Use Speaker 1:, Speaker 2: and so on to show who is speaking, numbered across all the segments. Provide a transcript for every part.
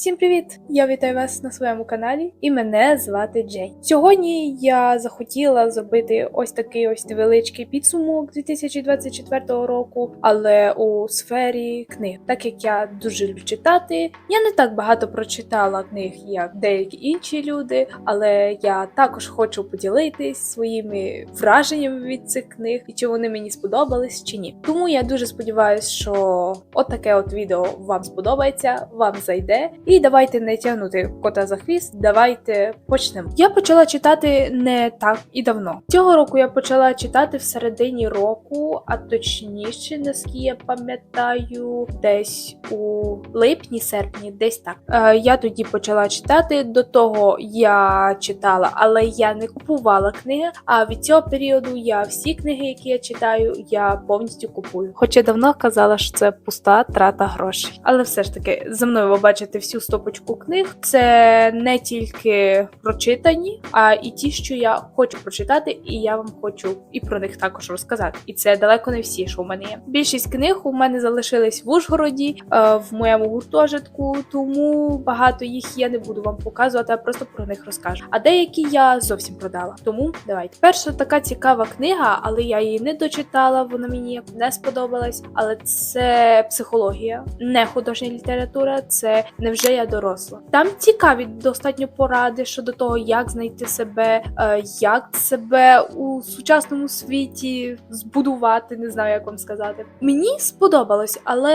Speaker 1: Всім привіт! Я вітаю вас на своєму каналі, і мене звати Джей. Сьогодні я захотіла зробити ось такий ось невеличкий підсумок 2024 року, але у сфері книг. Так як я дуже люблю читати, я не так багато прочитала книг, як деякі інші люди, але я також хочу поділитись своїми враженнями від цих книг і чи вони мені сподобались чи ні. Тому я дуже сподіваюся, що от таке от відео вам сподобається, вам зайде. І давайте не тягнути кота за хвіст, давайте почнемо. Я почала читати не так і давно. Цього року я почала читати в середині року, а точніше, наскільки я пам'ятаю, десь у липні-серпні, десь так. Е, я тоді почала читати. До того я читала, але я не купувала книги. А від цього періоду я всі книги, які я читаю, я повністю купую. Хоча давно казала, що це пуста трата грошей. Але все ж таки, за мною ви бачите всю стопочку книг. Це не тільки прочитані, а і ті, що я хочу прочитати, і я вам хочу і про них також розказати. І це далеко не всі, що у мене є. Більшість книг у мене залишились в Ужгороді, е, в моєму гуртожитку, тому багато їх я не буду вам показувати, а просто про них розкажу. А деякі я зовсім продала. Тому давайте. Перша така цікава книга, але я її не дочитала, вона мені не сподобалась. Але це психологія, не художня література, це невже я доросла. Там цікаві достатньо поради щодо того, як знайти себе, е, як себе у сучасному світі збудувати. Не знаю, як вам сказати. Мені сподобалось, але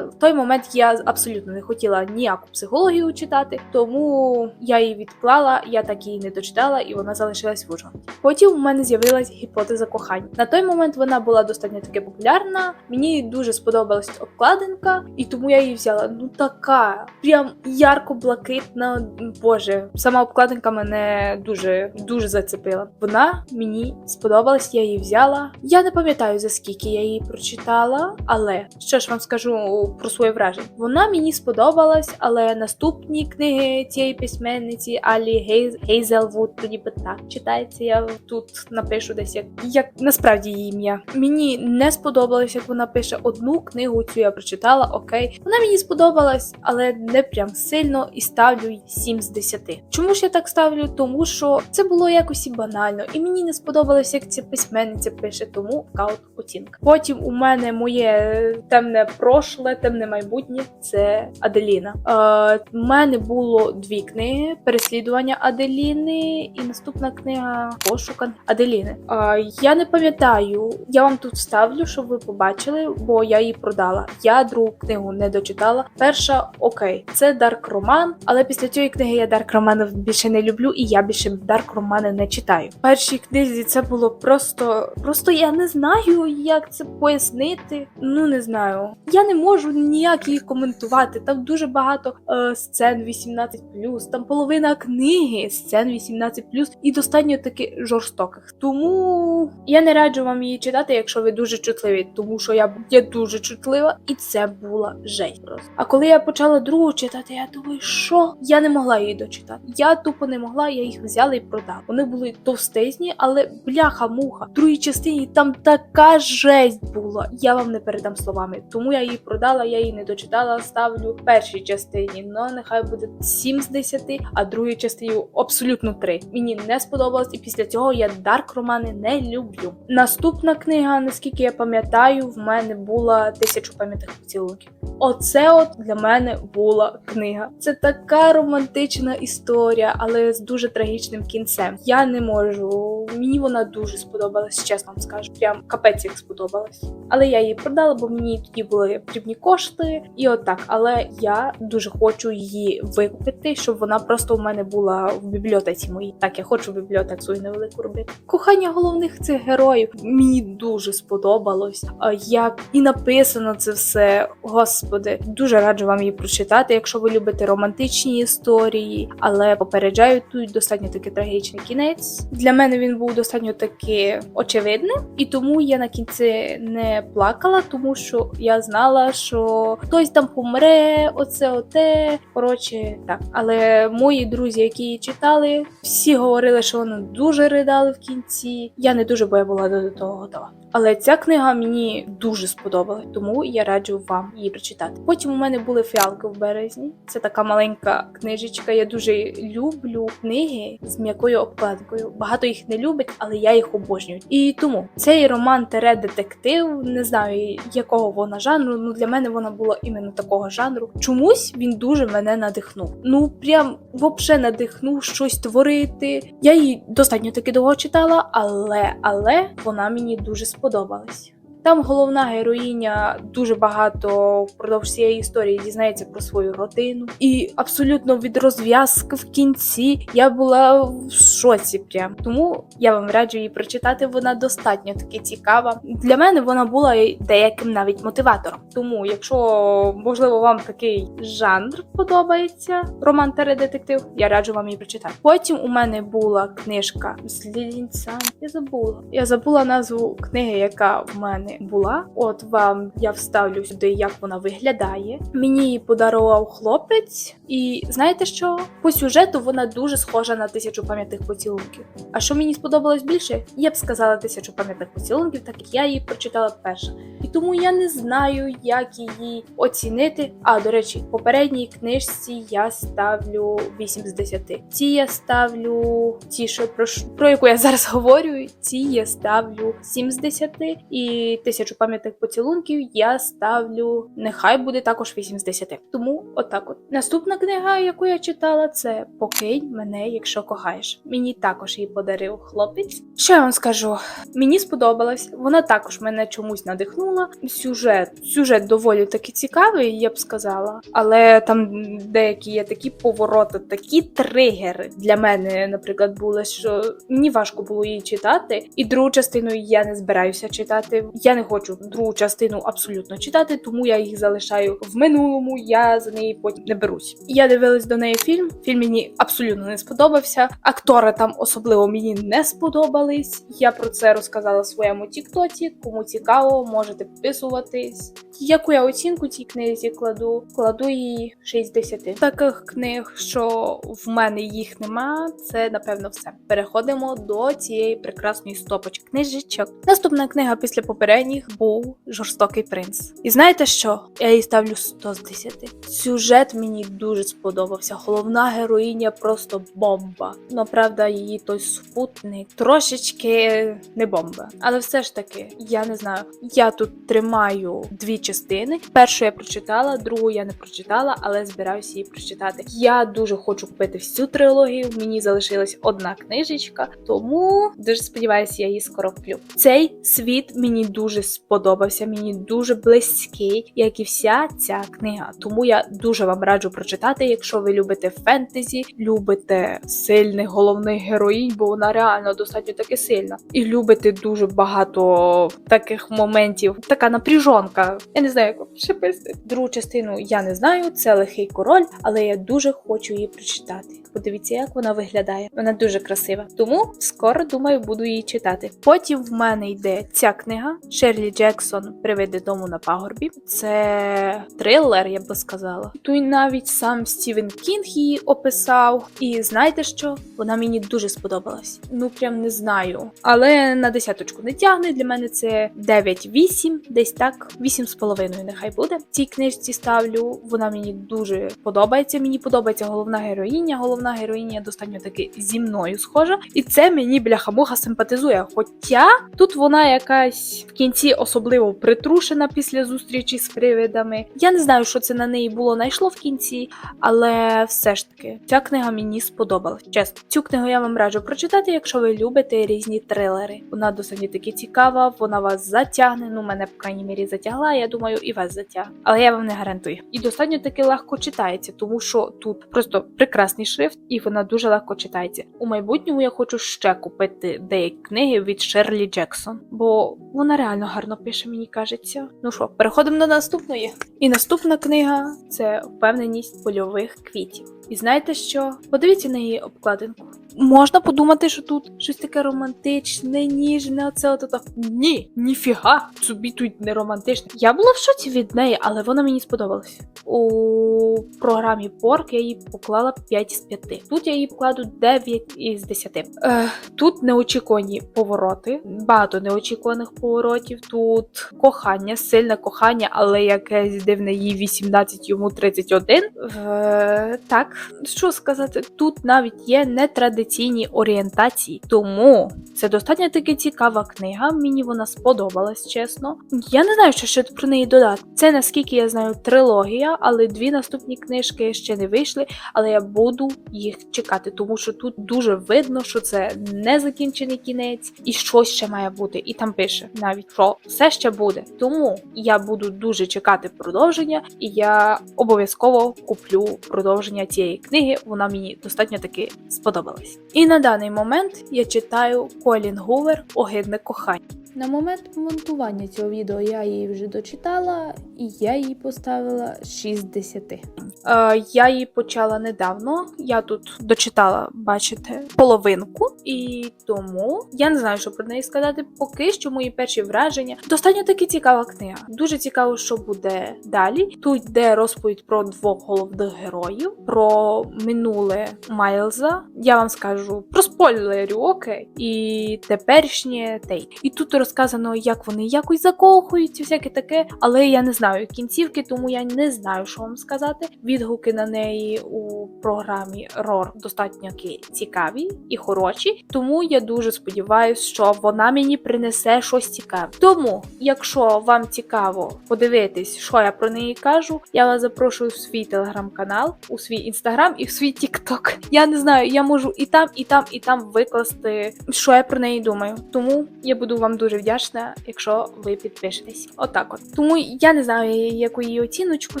Speaker 1: в той момент я абсолютно не хотіла ніяку психологію читати, тому я її відклала, я так її не дочитала, і вона залишилась в Ужгороді. Потім у мене з'явилась гіпотеза кохання. На той момент вона була достатньо таки популярна. Мені дуже сподобалась обкладинка, і тому я її взяла. Ну така прям ярко-блакитна. Боже, сама обкладинка мене дуже дуже зацепила. Вона мені сподобалась, я її взяла. Я не пам'ятаю за скільки я її прочитала, але що ж вам скажу про своє враження. Вона мені сподобалась, але наступні книги цієї письменниці Алі Гейз... Гейзелвуд, тоді би так читається. Я тут напишу десь як, як насправді її ім'я. Мені не сподобалось, як вона пише одну книгу. Цю я прочитала. Окей, вона мені сподобалась, але не прям сильно і ставлю їй 7 з 10. Чому ж я так ставлю? Тому що це було якось і банально, і мені не сподобалось, як ця письменниця пише, тому вкаут оцінка. Потім у мене моє темне прошле, темне майбутнє це Аделіна. Е, У мене було дві книги: переслідування Аделіни, і наступна книга Пошукан Аделіни. Е, я не пам'ятаю, я вам тут вставлю, щоб ви побачили, бо я її продала. Я другу книгу не дочитала. Перша окей, це дарк роман, але після цієї книги я дарк романів більше не люблю, і я більше дарк романи не читаю. В першій книзі це було просто, просто я не знаю, як це пояснити. Ну не знаю. Я не можу ніяк її коментувати. Там дуже багато е, сцен 18+, там половина книги сцен 18+, і достатньо таки жорстоких. Тому я не раджу вам її читати, якщо ви дуже чутливі, тому що я, я дуже чутлива, і це була жесть просто. А коли я почала другу читати, я думаю, що я не могла її дочитати. Я тупо не могла, я їх взяла і продала. Вони були товстезні, але бляха-муха. В другій частині там така жесть була. Я вам не передам словами. Тому я її продала, я її не дочитала. Ставлю першій частині. Ну нехай буде 7 з 10, а другій частині абсолютно 3. Мені не сподобалось, і після цього я дарк романи не люблю. Наступна книга, наскільки я пам'ятаю, в мене була тисячу пам'ятних поцілунків. Оце от для мене була книга. Це така романтична історія, але з дуже трагічним кінцем. Я не можу. Мені вона дуже сподобалась, чесно вам скажу. Прям капець як сподобалась. Але я її продала, бо мені тоді були потрібні кошти, і отак. Але я дуже хочу її викупити, щоб вона просто у мене була в бібліотеці моїй. Так, я хочу бібліотеку свою невелику робити. Кохання головних цих героїв мені дуже сподобалось. Як і написано це все, господи, дуже раджу вам її прочитати, якщо ви любите романтичні історії, але попереджаю тут достатньо таки трагічний кінець. Для мене він був достатньо таки очевидним, і тому я на кінці не плакала, тому що я знала, що хтось там помре, оце оте. Коротше, так. Але мої друзі, які її читали, всі говорили, що вони дуже ридали в кінці. Я не дуже, бо я була до того готова. Але ця книга мені дуже сподобалась, тому я раджу вам її прочитати. Потім у мене були фіалки в березні. Це така маленька книжечка. Я дуже люблю книги з м'якою обкладинкою. Багато їх не любить, але я їх обожнюю. І тому цей роман тере детектив. Не знаю якого вона жанру. Ну для мене вона була іменно такого жанру. Чомусь він дуже мене надихнув. Ну прям вообще надихнув щось творити. Я її достатньо таки довго читала, але але вона мені дуже сподобалась. Там головна героїня дуже багато впродовж цієї історії дізнається про свою родину, і абсолютно від розв'язки в кінці я була в шоці. Прям тому я вам раджу її прочитати. Вона достатньо таки цікава. Для мене вона була деяким навіть мотиватором. Тому, якщо можливо вам такий жанр подобається, роман та детектив, я раджу вам її прочитати. Потім у мене була книжка з лілінцями. Я забула. Я забула назву книги, яка в мене була. От вам я вставлю сюди, як вона виглядає. Мені її подарував хлопець, і знаєте що? По сюжету вона дуже схожа на тисячу пам'ятних поцілунків. А що мені сподобалось більше? Я б сказала тисячу пам'ятних поцілунків, так як я її прочитала перша. І тому я не знаю, як її оцінити. А до речі, попередній книжці я ставлю 8 з 10. Ці я ставлю ті, що про, про яку я зараз говорю, ці я ставлю 7 з 10. І тисячу пам'ятних поцілунків я ставлю. Нехай буде також 8 з 10. Тому отак от. Наступна книга, яку я читала, це Покинь мене, якщо кохаєш. Мені також її подарив хлопець. Що я вам скажу? Мені сподобалась. Вона також мене чомусь надихнула. Сюжет, сюжет доволі таки цікавий, я б сказала. Але там деякі є такі повороти, такі тригери для мене, наприклад, були, що мені важко було її читати. І другу частину я не збираюся читати. Я не хочу другу частину абсолютно читати, тому я їх залишаю в минулому. Я за неї потім не берусь. Я дивилась до неї фільм. Фільм мені абсолютно не сподобався. Актори там особливо мені не сподобались. Я про це розказала своєму тіктоці. Кому цікаво, можете підписуватись. Яку я оцінку цій книзі кладу? Кладу її 6 з 10. Таких книг, що в мене їх нема, це напевно все. Переходимо до цієї прекрасної стопочки книжечок. Наступна книга після попередніх був Жорстокий принц. І знаєте що? Я їй ставлю 100 з 10. Сюжет мені дуже сподобався. Головна героїня просто бомба. Ну, правда, її той супутник трошечки не бомба. Але все ж таки, я не знаю. Я тут тримаю дві частини. Першу я прочитала, другу я не прочитала, але збираюся її прочитати. Я дуже хочу купити всю трилогію. Мені залишилась одна книжечка, тому дуже сподіваюся, я її скоро куплю. Цей світ мені дуже сподобався, мені дуже близький, як і вся ця книга. Тому я дуже вам раджу прочитати, якщо ви любите фентезі, любите сильних головних героїнь, бо вона реально достатньо таки сильна. І любите дуже багато таких моментів. Така напряжонка. Я не знаю, як вам ще пояснити. Другу частину я не знаю, це лихий король, але я дуже хочу її прочитати. Подивіться, як вона виглядає. Вона дуже красива. Тому скоро думаю, буду її читати. Потім в мене йде ця книга Шерлі Джексон Привиди дому на пагорбі. Це трилер, я би сказала. Тут навіть сам Стівен Кінг її описав. І знаєте що? Вона мені дуже сподобалась. Ну прям не знаю. Але на десяточку не тягне. Для мене це 9-8, десь так, 8,5 нехай буде. Цій книжці ставлю. Вона мені дуже подобається. Мені подобається головна героїня. Головна героїня достатньо таки зі мною схожа. І це мені бляха-муха симпатизує. Хоча тут вона якась в кінці особливо притрушена після зустрічі з привидами. Я не знаю, що це на неї було найшло в кінці, але все ж таки, ця книга мені сподобалась. Чесно, цю книгу я вам раджу прочитати, якщо ви любите різні трилери. Вона досить таки цікава, вона вас затягне. Ну, мене, по крайній мірі, затягла. Я думаю, і вас затягне. Але я вам не гарантую. І достатньо таки легко читається, тому що тут просто прекрасний шрифт, і вона дуже легко читається. У майбутньому я хочу ще купити деякі книги від Шерлі Джексон, бо вона реально гарно пише, мені кажеться. Ну що, переходимо до наступної. І наступна книга це впевненість польових квітів. І знаєте що? Подивіться на її обкладинку. можна подумати, що тут щось таке романтичне, ніжне, оце от так. Ні, ніфіга, собі тут не романтичне. Я була в шоці від неї, але вона мені сподобалась. У програмі Порк я їй поклала 5 з 5. Тут я їй покладу 9 із 10. Е, тут неочікувані повороти, багато неочікуваних поворотів. Тут кохання, сильне кохання, але якесь дивне їй 18, йому 31. Е, так, що сказати, тут навіть є нетрадиційні орієнтації, тому це достатньо таки цікава книга. Мені вона сподобалась, чесно. Я не знаю, що ще про неї додати. Це наскільки я знаю, трилогія, але дві наступні книжки ще не вийшли. Але я буду їх чекати, тому що тут дуже видно, що це не закінчений кінець, і щось ще має бути. І там пише навіть що все ще буде. Тому я буду дуже чекати продовження, і я обов'язково куплю продовження цієї книги. Вона мені достатньо таки сподобалась. І на даний момент я читаю Колін Гувер Огидне кохання.
Speaker 2: На момент монтування цього відео я її вже дочитала, і я їй поставила 6 з 10.
Speaker 1: Е, я її почала недавно. Я тут дочитала, бачите, половинку, і тому я не знаю, що про неї сказати. Поки що мої перші враження. Достатньо таки цікава книга. Дуже цікаво, що буде далі. Тут йде розповідь про двох головних героїв, про минуле Майлза. Я вам скажу про спойлерю, окей, і теперішнє Тей. І тут розказано, як вони якось закохуються, всяке таке, але я не знаю кінцівки, тому я не знаю, що вам сказати. Відгуки на неї у програмі ROR достатньо цікаві і хороші. Тому я дуже сподіваюся, що вона мені принесе щось цікаве. Тому, якщо вам цікаво подивитись, що я про неї кажу, я вас запрошую в свій телеграм-канал, у свій інстаграм і в свій тікток. Я не знаю, я можу і там, і там, і там викласти, що я про неї думаю. Тому я буду вам дуже вдячна, якщо ви підпишетесь. Отак, от тому я не знаю, яку її оціночку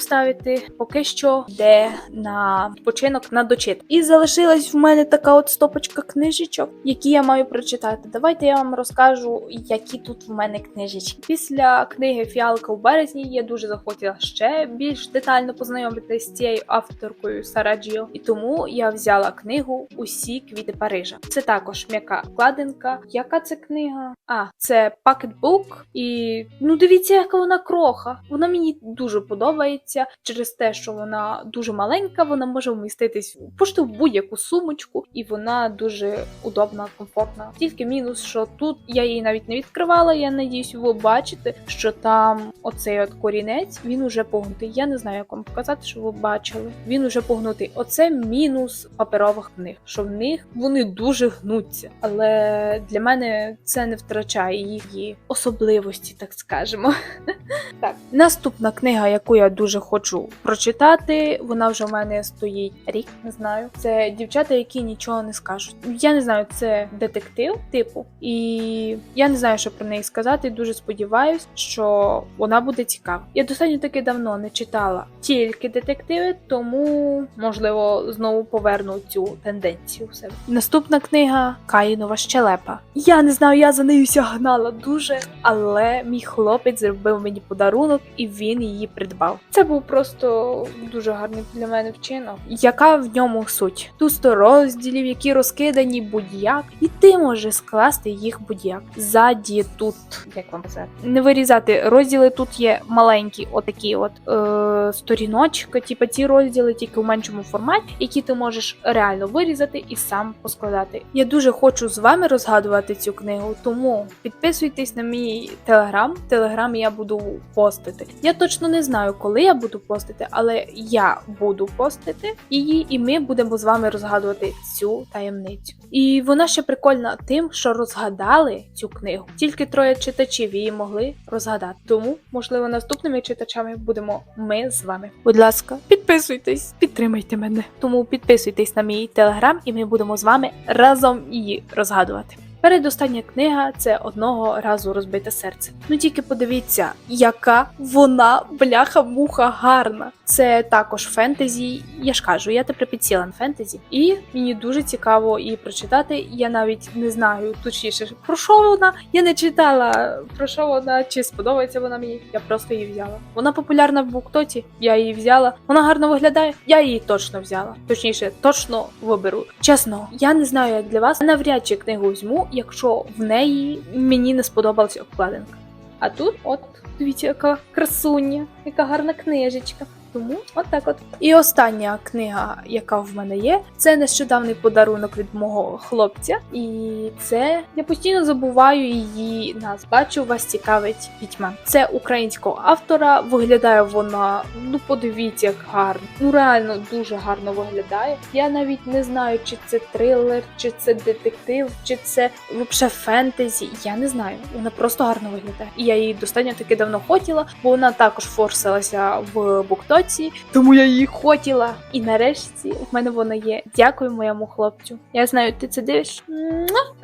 Speaker 1: ставити. Поки що йде на відпочинок на дочит. І залишилась в мене така от стопочка книжечок, які я маю прочитати. Давайте я вам розкажу, які тут в мене книжечки. Після книги Фіалка у березні я дуже захотіла ще більш детально познайомитися з цією авторкою Сараджіо. І тому я взяла книгу Усі квіти Парижа. Це також м'яка вкладинка. Яка це книга? А, це пакетбук. І ну дивіться, яка вона кроха. Вона мені дуже подобається через те, що вона дуже маленька, вона може вміститись пошти в будь-яку сумочку, і вона дуже удобна, комфортна. Тільки мінус, що тут я її навіть не відкривала. Я надіюсь, ви бачите, що там оцей от корінець він уже погнутий. Я не знаю, як вам показати, що ви бачили. Він уже погнутий. Оце мінус паперових книг, що в них вони дуже гнуться. Але для мене це не втрачає її особливості, так скажемо. Так, наступна книга, яку я дуже хочу прочитати, вона вже в мене стоїть рік, не знаю. Це дівчата, які нічого не скажуть. Я не знаю, це детектив, типу, і я не знаю, що про неї сказати. Дуже сподіваюсь, що вона буде цікава. Я достатньо таки давно не читала тільки детективи, тому можливо знову поверну цю тенденцію в себе. Наступна книга Каїнова щелепа. Я не знаю, я за нею ся гнала дуже, але мій хлопець зробив мені подарунок і він її придбав. Це був просто дуже гарний для мене вчинок. Яка в ньому суть? Тут 100 розділів, які розкидані будь-як, і ти можеш скласти їх будь-як. Ззаді тут, як вам казати, не вирізати розділи. Тут є маленькі, отакі от е, сторіночки, типу ці розділи тільки в меншому форматі, які ти можеш реально вирізати і сам поскладати. Я дуже хочу з вами розгадувати цю книгу, тому підписуйтесь на мій телеграм. Телеграм я буду постити. Я точно не знаю, коли я буду постити, але я буду постити її, і ми будемо з вами розгадувати цю таємницю. І вона ще прикольна тим, що розгадали цю книгу. Тільки троє читачів її могли розгадати. Тому, можливо, наступними читачами будемо ми з вами. Будь ласка, підписуйтесь, підтримайте мене. Тому підписуйтесь на мій телеграм, і ми будемо з вами разом її розгадувати. Передостання книга це одного разу розбите серце. Ну тільки подивіться, яка вона бляха-муха гарна. Це також фентезі. Я ж кажу, я тепер підсіла на фентезі, і мені дуже цікаво її прочитати. Я навіть не знаю точніше про що вона. Я не читала про що вона, чи сподобається вона мені. Я просто її взяла. Вона популярна в буктоті. Я її взяла. Вона гарно виглядає. Я її точно взяла. Точніше, точно виберу. Чесно, я не знаю, як для вас. Навряд чи книгу візьму, якщо в неї мені не сподобалася обкладинка. А тут, от, дивіться, яка красуня, яка гарна книжечка. Тому от так от. І остання книга, яка в мене є, це нещодавний подарунок від мого хлопця. І це я постійно забуваю її назву. Бачу, вас цікавить пітьма. Це українського автора. Виглядає вона. Ну подивіться, як гарно. Ну реально дуже гарно виглядає. Я навіть не знаю, чи це трилер, чи це детектив, чи це взагалі фентезі. Я не знаю. Вона просто гарно виглядає. І я її достатньо таки давно хотіла, бо вона також форсилася в буктоці, тому я її хотіла. І нарешті в мене вона є. Дякую моєму хлопцю. Я знаю, ти це дивиш.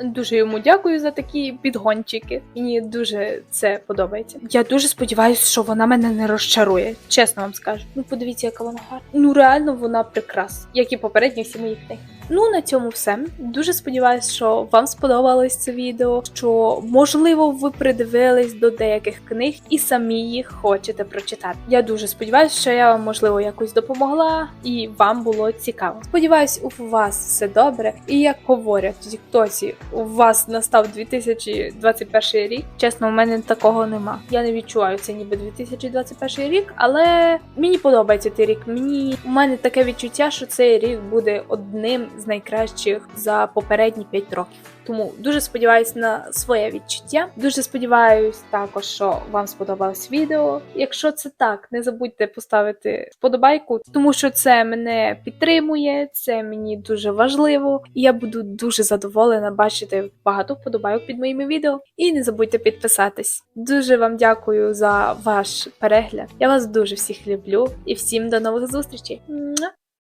Speaker 1: Дуже йому дякую за такі підгончики. Мені дуже це подобається. Я дуже сподіваюся, що вона мене не розчарує. Чесно вам скажу. Ну подивіться, яка вона гарна. Ну реально вона прекрасна, як і попередні всі мої книги. Ну на цьому все. Дуже сподіваюся, що вам сподобалось це відео. Що можливо ви придивились до деяких книг і самі їх хочете прочитати. Я дуже сподіваюся, що я вам можливо якось допомогла і вам було цікаво. Сподіваюсь, у вас все добре. І як говорять в Тіктоці, у вас настав 2021 рік. Чесно, у мене такого нема. Я не відчуваю це ніби 2021 рік, але мені подобається цей рік. Мені у мене таке відчуття, що цей рік буде одним з найкращих за попередні 5 років. Тому дуже сподіваюся на своє відчуття. Дуже сподіваюсь також, що вам сподобалось відео. Якщо це так, не забудьте поставити вподобайку, тому що це мене підтримує, це мені дуже важливо, і я буду дуже задоволена бачити багато вподобайок під моїми відео. І не забудьте підписатись. Дуже вам дякую за ваш перегляд. Я вас дуже всіх люблю і всім до нових зустрічей.